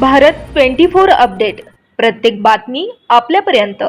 Bharat twenty four update. प्रत्येक बातमी आपल्यापर्यंत.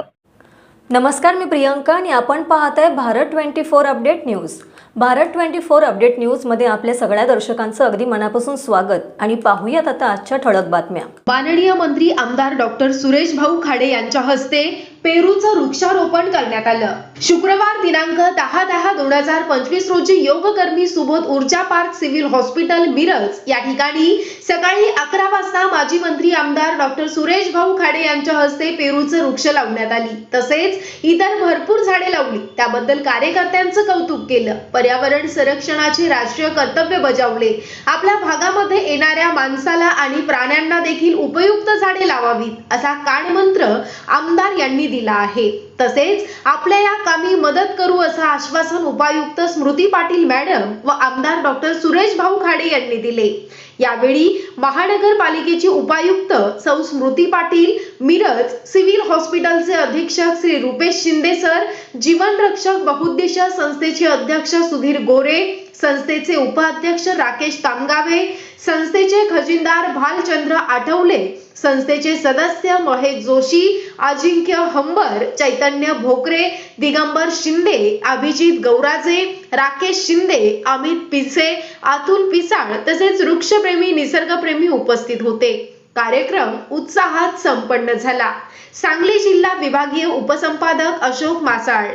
नमस्कार मी प्रियंका आणि आपण पाहत आहे Bharat twenty four update news. Bharat twenty four update न्यूजमध्ये आपल्या सगळ्या दर्शकांचं अगदी मनापासून स्वागत आणि पाहूयात आता आजच्या ठळक बातम्या. माननीय मंत्री आमदार डॉक्टर सुरेश भाऊ खाडे यांच्या हस्ते पेरूचं वृक्षारोपण करण्यात आलं. शुक्रवार दिनांक दहा दहा दोन हजार पंचवीस रोजी योगकर्मी सुबोध ऊर्जा पार्क सिव्हिल हॉस्पिटल मिरज या ठिकाणी सकाळी अकरा वाजता माजी मंत्री आमदार डॉक्टर सुरेश भाऊ खाडे यांच्या हस्ते पेरूचं वृक्ष लावण्यात आली. तसेच इतर भरपूर झाडे लावली. त्याबद्दल कार्यकर्त्यांचं कौतुक केलं. पर्यावरण संरक्षणाचे राष्ट्रीय कर्तव्य बजावले. आपल्या भागामध्ये येणाऱ्या माणसाला आणि प्राण्यांना देखील उपयुक्त झाडे लावावीत असा कानमंत्र आमदार यांनी दिला आहे. तसेच आपल्या या कामी मदत करू असं आश्वासन उपायुक्त स्मृती पाटील मॅडम व आमदार डॉक्टर सुरेश भाऊ खाडे यांनी दिले. यावेळी महानगरपालिकेची उपायुक्त सौ स्मृती पाटील मिरज सिव्हिल हॉस्पिटलचे अधीक्षक श्री रुपेश शिंदे सर जीवन रक्षक संस्थेचे अध्यक्ष सुधीर गोरे संस्थेचे उपाध्यक्ष राकेश तामगावे संस्थेचे खजिनदार भालचंद्र आठवले संस्थेचे सदस्य महेश जोशी अजिंक्य हंबर चैतन्य भोकरे दिगंबर शिंदे अभिजित गौराजे राकेश शिंदे अमित पिसे अतुल पिसाळ तसेच वृक्षप्रेमी निसर्गप्रेमी उपस्थित होते. कार्यक्रम उत्साहात संपन्न झाला. सांगली जिल्हा विभागीय उपसंपादक अशोक मासाळ.